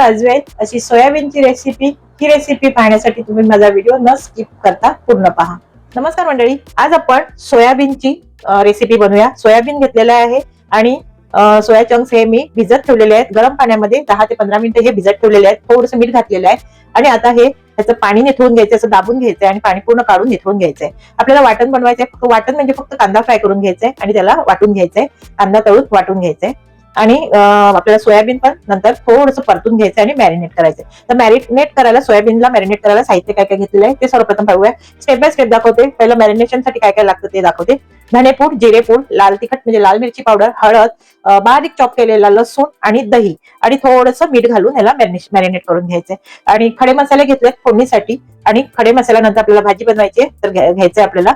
आज अशी सोयाबीनची रेसिपी ही रेसिपी पाहण्यासाठी तुम्ही माझा व्हिडिओ न स्किप करता पूर्ण पहा. नमस्कार मंडळी आज आपण सोयाबीनची रेसिपी बनवूया. सोयाबीन घेतलेलं आहे आणि सोया चंक्स हे मी भिजत ठेवलेले आहेत. गरम पाण्यामध्ये दहा ते पंधरा मिनिटं हे भिजत ठेवलेले आहेत. थोडंसं मीठ घातलेलं आहे. आणि आता हे त्याचं पाणी निथळून घ्यायचं असं दाबून घ्यायचं आणि पाणी पूर्ण काढून निथळून घ्यायचंय. आपल्याला वाटण बनवायचंय. फक्त वाटण म्हणजे फक्त कांदा फ्राय करून घ्यायचंय आणि त्याला वाटून घ्यायचंय. कांदा तळून वाटून घ्यायचंय. आणि आपल्याला सोयाबीन पण नंतर थोडंसं परतून घ्यायचं आणि मॅरिनेट करायचं. तर मॅरिनेट करायला सोयाबीनला मॅरिनेट करायला साहित्य काय काय घेतलेलं आहे ते सर्वप्रथम पाहूया. स्टेप बाय स्टेप दाखवते. पहिलं मॅरिनेशनसाठी काय काय लागतं ते दाखवते. धनेपूड जिरेपूड लाल तिखट म्हणजे लाल मिरची पावडर हळद बारीक चॉप केलेला लसूण आणि दही. आणि थोडंसं मीठ घालून ह्याला मॅरिनेट करून घ्यायचंय आणि खडे मसाले घेतलेत फोडणीसाठी. आणि खडे मसाल्यानंतर आपल्याला भाजी बनवायची तर घ्यायचंय आपल्याला.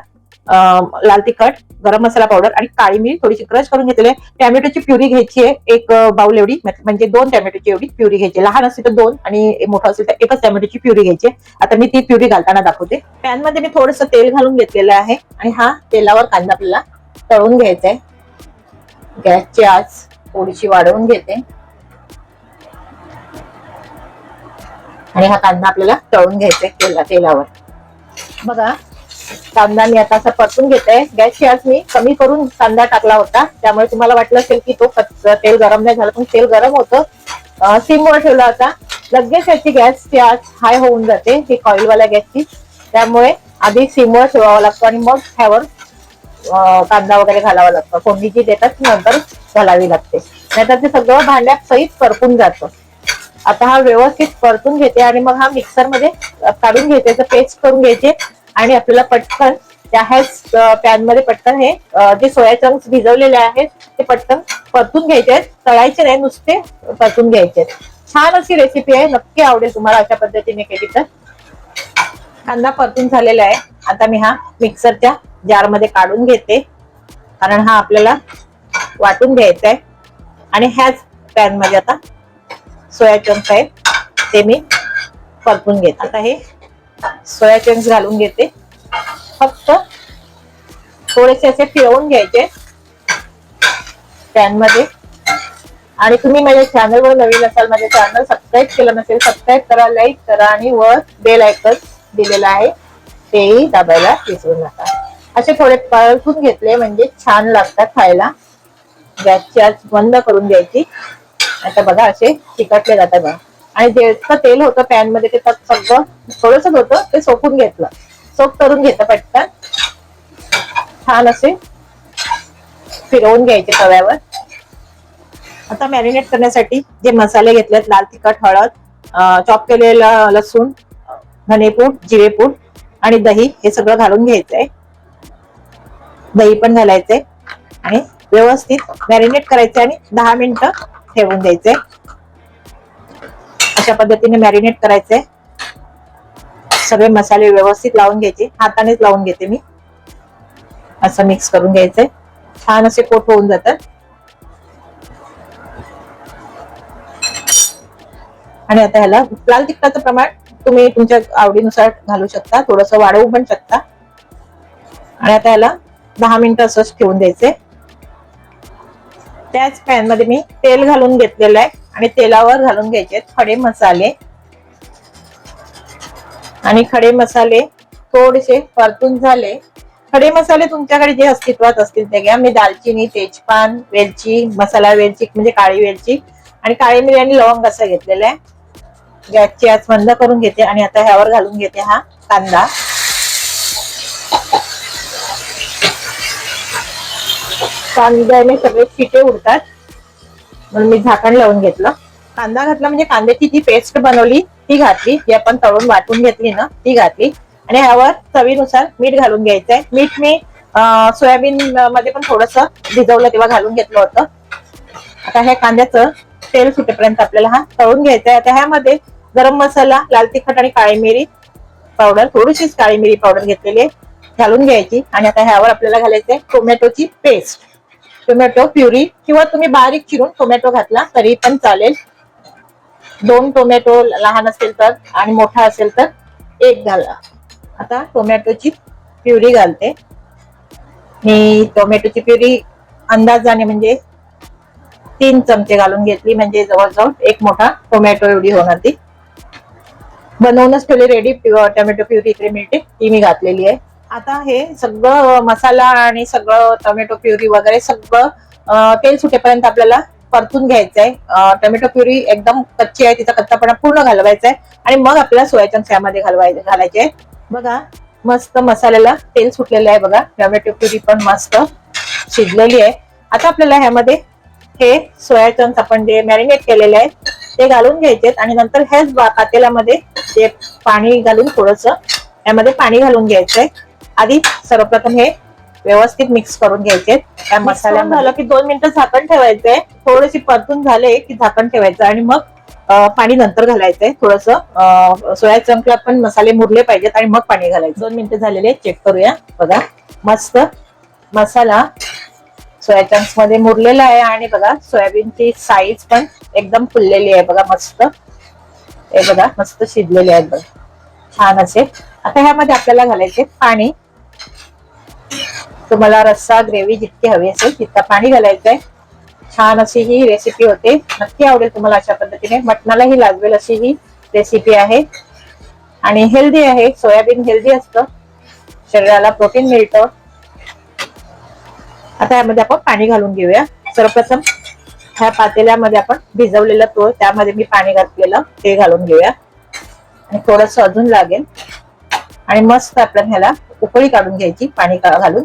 लाल तिखट गरम मसाला पावडर आणि काळी मिरी थोडीशी क्रश करून घेतलेली आहे. टॅमॅटोची प्युरी घ्यायची आहे एक अं, बाउल एवढी म्हणजे दोन टॅमॅटोची एवढी प्युरी घ्यायची लहान असेल तर दोन आणि मोठा असेल तर एकच टॅमॅटोची प्युरी घ्यायची आता मी ती प्युरी घालताना दाखवते. पॅनमध्ये मी थोडस तेल घालून घेतलेलं आहे आणि हा तेलावर कांदा आपल्याला तळून घ्यायचा आहे. गॅसची आज थोडीशी वाढवून घेते. आणि हा कांदा आपल्याला तळून घ्यायचा आहे तेला तेलावर. बघा कांदा मी आता असा परतून घेते. गॅसची आज मी कमी करून कांदा टाकला होता. त्यामुळे तुम्हाला वाटलं असेल की तो तेल गरम नाही झालं पण तेल गरम होतं. सिमवर ठेवला होता. लगेच याची गॅसची आज हाय होऊन जाते ही कॉईलवाल्या गॅसची त्यामुळे आधी सिमवर ठेवावा लागतो आणि मग ह्यावर कांदा वगैरे घालावा लागतो. कोंडी जी देतात नंतर घालावी लागते. नाहीतर ते सगळं भांड्यात सहित परतून जातं. आता हा व्यवस्थित परतून घेते आणि मग हा मिक्सरमध्ये काढून घेते पेस्ट करून घ्यायचे. आणि आपल्याला पटकन त्या ह्याच पॅनमध्ये पटकन हे जे सोया चंक्स भिजवलेले आहेत ते पटकन परतून घ्यायचे आहेत. तळायचे नाही नुसते परतून घ्यायचे आहेत. छान अशी रेसिपी आहे. नक्की आवडेल तुम्हाला अशा पद्धतीने केली तर. कांदा परतून झालेला आहे. आता मी हा मिक्सरच्या जारमध्ये काढून घेते. कारण हा आपल्याला वाटून घ्यायचा आहे. आणि ह्याच पॅनमध्ये आता सोया चंक्स आहेत ते मी परतून घेते. आता हे सोया चंक्स घालून घेते. फक्त थोडेसे असे फिरवून घ्यायचे. पॅनमध्ये. आणि तुम्ही माझ्या चॅनलवर नवीन असाल माझ्या चॅनल सबस्क्राईब केलं नसेल सबस्क्राईब करा लाईक करा आणि वर बेल आयकन दिलेलं आहे. तेही दाबायला विसरू नका. असे थोडे परतून घेतले म्हणजे छान लागतात खायला. गॅसची आज बंद करून द्यायची आता बघा असे चिकटले जातात बघा. आणि जे तेल होतं पॅनमध्ये ते सगळं थोडस होतं ते सोपून घेतलं. सोप करून घेतं पटकन. छान असे फिरवून घ्यायचे तव्यावर. आता मॅरिनेट करण्यासाठी जे मसाले घेतलेत लाल तिखट हळद चॉप केलेलं लसूण धनेपूड जिरेपूड आणि दही हे सगळं घालून घ्यायचंय. दही पण घालायचंय. आणि व्यवस्थित मॅरिनेट करायचे आणि दहा मिनिटं ठेवून द्यायचे अशा पद्धतीने मॅरिनेट करायचंय. सगळे मसाले व्यवस्थित लावून घ्यायचे. हातानेच लावून घेते मी. असं मिक्स करून घ्यायचंय. छान असे कोट होऊन जातात. आणि आता ह्याला लाल तिखटाचं प्रमाण तुम्ही तुमच्या आवडीनुसार घालू शकता. थोडस वाढवू पण शकता. आणि आता ह्याला दहा मिनिटं असंच ठेवून द्यायचे त्याच पॅनमध्ये मी तेल घालून घेतलेलं आहे. आणि तेलावर घालून घ्यायचे खडे मसाले. आणि खडे मसाले थोडेसे परतून झाले. खडे मसाले तुमच्याकडे जे अस्तित्वात असतील ते घ्या. मी दालचिनी तेजपान वेलची मसाला वेलची म्हणजे काळी वेलची आणि काळी मिरी आणि लवंग असं घेतलेलं आहे. गॅसची आज बंद करून घेते आणि आता ह्यावर घालून घेते हा कांदा. कांद्याने सगळे शिटे उडतात. म्हणून मी झाकण लावून घेतलं. कांदा घातला म्हणजे कांद्याची जी पेस्ट बनवली ती घातली जी आपण तळून वाटून घेतली ना ती घातली. आणि ह्यावर चवीनुसार मीठ घालून घ्यायचंय. मीठ मी सोयाबीन मध्ये पण थोडस भिजवलं तेव्हा घालून घेतलं होतं. आता ह्या कांद्याचं तेल सुटेपर्यंत आपल्याला हा तळून घ्यायचा आहे आता ह्यामध्ये गरम मसाला लाल तिखट आणि काळी मिरी पावडर थोडीशीच काळी मिरी पावडर घेतलेली आहे. घालून घ्यायची. आणि आता ह्यावर आपल्याला घालायचंय टोमॅटोची पेस्ट. टोमॅटो प्युरी किंवा तुम्ही बारीक चिरून टोमॅटो घातला तरी पण चालेल. दोन टोमॅटो लहान असेल तर आणि मोठा असेल तर एक घाला. आता टोमॅटोची प्युरी घालते. मी टोमॅटोची प्युरी अंदाजाने म्हणजे तीन चमचे घालून घेतली म्हणजे जवळजवळ एक मोठा टोमॅटो एवढी होणार ती. बनवूनच ठेवली रेडी टोमॅटो प्युरी इकडे मिळते ती मी घातलेली आहे. आता हे सगळं मसाला आणि सगळं टोमॅटो प्युरी वगैरे सगळं तेल सुटेपर्यंत आपल्याला परतून घ्यायचं आहे टोमॅटो प्युरी एकदम कच्ची आहे तिचा कच्चापणा पूर्ण घालवायचा आहे आणि मग आपल्याला सोया चंक्स यामध्ये घालवायचे घालायचे आहे बघा मस्त मसाल्याला तेल सुटलेलं आहे बघा. टोमॅटो प्युरी पण मस्त शिजलेली आहे. आता आपल्याला ह्यामध्ये हे सोया चंक्स आपण जे मॅरिनेट केलेले आहेत ते घालून घ्यायचे आणि नंतर हेच पातेल्यामध्ये ते पाणी घालून थोडस यामध्ये पाणी घालून घ्यायचंय. आधी सर्वप्रथम हे व्यवस्थित मिक्स करून घ्यायचे. त्या मसाला झालं की दोन मिनिटं झाकण ठेवायचंय थोडेसे परतून झाले की झाकण ठेवायचं. आणि मग पाणी नंतर घालायचंय थोडस सोया चंकला पण मसाले मुरले पाहिजेत आणि मग पाणी घालायचं. दोन मिनिटं झालेले चेक करूया. बघा मस्त. मसाला सोया चंक्समध्ये मुरलेला आहे. आणि बघा सोयाबीनची साईज पण एकदम फुललेली आहे. बघा मस्त. हे बघा मस्त शिजलेले आहेत. बघा. छान असे. आता ह्यामध्ये आपल्याला घालायचे पाणी. तुम्हाला रस्सा ग्रेव्ही जितकी हवी असेल तितका पाणी घालायचंय. छान अशी ही रेसिपी होते. नक्की आवडेल तुम्हाला अशा पद्धतीने. मटणालाही लागवेल अशी ही रेसिपी आहे. आणि हेल्दी आहे. सोयाबीन हेल्दी असतं. शरीराला प्रोटीन मिळतं. आता यामध्ये आपण पाणी घालून घेऊया. सर्वप्रथम ह्या पातेल्यामध्ये आपण भिजवलेलं तूळ त्यामध्ये मी पाणी घातलेलं ते घालून घेऊया. आणि थोडस अजून लागेल. आणि मस्त आपण ह्याला उकळी काढून घ्यायची पाणी घालून.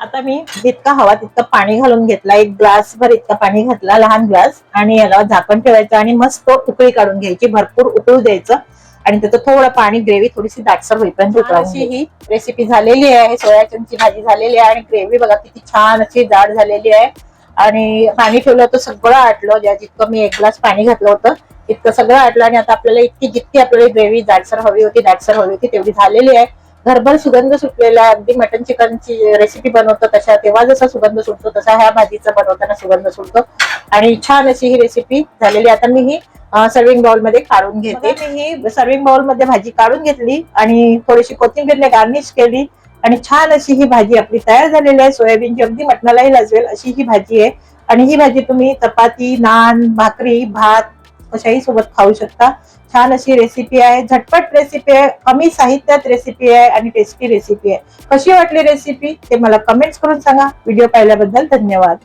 आता मी जितका हवा तितकं पाणी घालून घेतला. एक ग्लास भर इतका पाणी घातला लहान ग्लास. आणि याला झाकण ठेवायचं आणि मस्त उकळी काढून घ्यायची. भरपूर उकळू द्यायचं. आणि त्याचं थोडं पाणी ग्रेव्ही थोडीशी दाटसर होईपर्यंत अशी ही रेसिपी झालेली आहे. सोयाचंची भाजी झालेली आहे. आणि ग्रेव्ही बघा किती छान अशी जाड झालेली आहे. आणि पाणी ठेवलं होतं सगळं आटलं ज्या जितकं मी एक ग्लास पाणी घातलं होतं इतकं सगळं आटलं. आणि आता आपल्याला इतकी जितकी आपल्याला ग्रेव्ही दाटसर हवी होती दाटसर हवी होती तेवढी झालेली आहे. घरभर सुगंध सुटलेला अगदी मटन चिकनची रेसिपी बनवतो तशा तेव्हा जसा सुगंध सुटतो तसा ह्या भाजीचा बनवताना सुगंध सुटतो. आणि छान अशी ही रेसिपी झालेली. आता मी ही सर्विंग बाउलमध्ये काढून घेते. मी ही सर्विंग बाउलमध्ये भाजी काढून घेतली आणि थोडीशी कोथिंबीरने गार्निश केली. आणि छान अशी ही भाजी आपली तयार झालेली आहे. सोयाबीनची अगदी मटणालाही लाजवेल अशी ही भाजी आहे. आणि ही भाजी तुम्ही चपाती नान भाकरी भात कशाही सोबत खाऊ शकता. छान अशी रेसिपी आहे. झटपट रेसिपी आहे. कमी साहित्यात रेसिपी आहे आणि टेस्टी रेसिपी आहे. कशी वाटली रेसिपी ते मला कमेंट्स करून सांगा. व्हिडिओ पाहिल्याबद्दल धन्यवाद.